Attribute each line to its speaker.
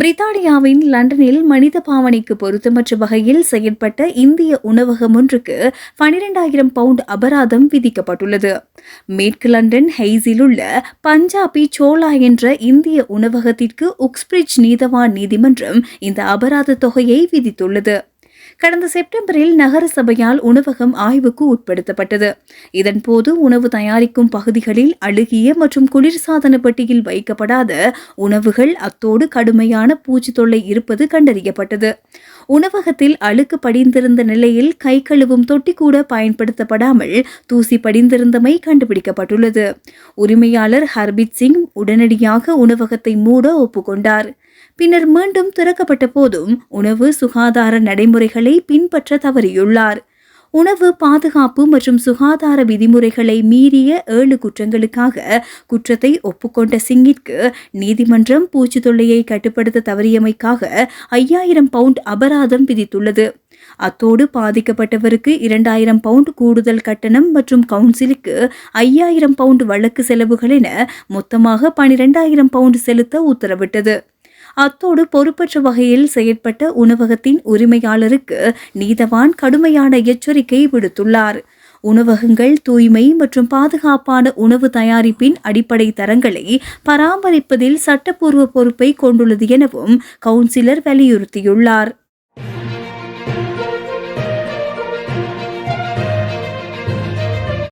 Speaker 1: பிரித்தானியாவின் லண்டனில் மனித பாவனைக்கு பொருத்தமற்ற வகையில் செயற்பட்ட இந்திய உணவகம் ஒன்றுக்கு பனிரெண்டாயிரம் பவுண்ட் அபராதம் விதிக்கப்பட்டுள்ளது. மேற்கு லண்டன் ஹெய்ஸில் உள்ள பஞ்சாபி சோலா என்ற இந்திய உணவகத்திற்கு உக்ஸ்பிரிட்ஜ் நீதவான் நீதிமன்றம் இந்த அபராத தொகையை விதித்துள்ளது. கடந்த செப்டம்பரில் நகர சபையால் உணவகம் ஆய்வுக்கு உட்படுத்தப்பட்டது. இதன்போது உணவு தயாரிக்கும் பகுதிகளில் அழுகிய மற்றும் குளிர்சாதன பெட்டியில் வைக்கப்படாத உணவுகள் அத்தோடு கடுமையான பூச்சி தொல்லை இருப்பது கண்டறியப்பட்டது. உணவகத்தில் அழுக்கு படிந்திருந்த நிலையில் கை கழுவும் தொட்டி கூட பயன்படுத்தப்படாமல் தூசி படிந்திருந்தமை கண்டுபிடிக்கப்பட்டுள்ளது. உரிமையாளர் ஹர்பீத் சிங் உடனடியாக உணவகத்தை மூட ஒப்புக்கொண்டார். பின்னர் மீண்டும் திறக்கப்பட்ட போதும் உணவு சுகாதார நடைமுறைகளை பின்பற்ற தவறியுள்ளார். உணவு பாதுகாப்பு மற்றும் சுகாதார விதிமுறைகளை மீறிய ஏழு குற்றங்களுக்காக குற்றத்தை ஒப்புக்கொண்ட சிங்கிற்கு நீதிமன்றம் பூச்சி தொல்லையை கட்டுப்படுத்த தவறியமைக்காக ஐயாயிரம் பவுண்ட் அபராதம் விதித்துள்ளது. அத்தோடு பாதிக்கப்பட்டவருக்கு இரண்டாயிரம் பவுண்ட் கூடுதல் கட்டணம் மற்றும் கவுன்சிலுக்கு ஐயாயிரம் பவுண்ட் வழக்கு செலவுகள் என மொத்தமாக பனிரெண்டாயிரம் பவுண்ட் செலுத்த உத்தரவிட்டது. அத்தோடு பொறுப்பற்ற வகையில் செயற்பட்ட உணவகத்தின் உரிமையாளருக்கு நீதவான் கடுமையான எச்சரிக்கை விடுத்துள்ளார். உணவகங்கள் தூய்மை மற்றும் பாதுகாப்பான உணவு தயாரிப்பின் அடிப்படை தரங்களை பராமரிப்பதில் சட்டப்பூர்வ பொறுப்பை கொண்டுள்ளது எனவும் கவுன்சிலர் வலியுறுத்தியுள்ளார்.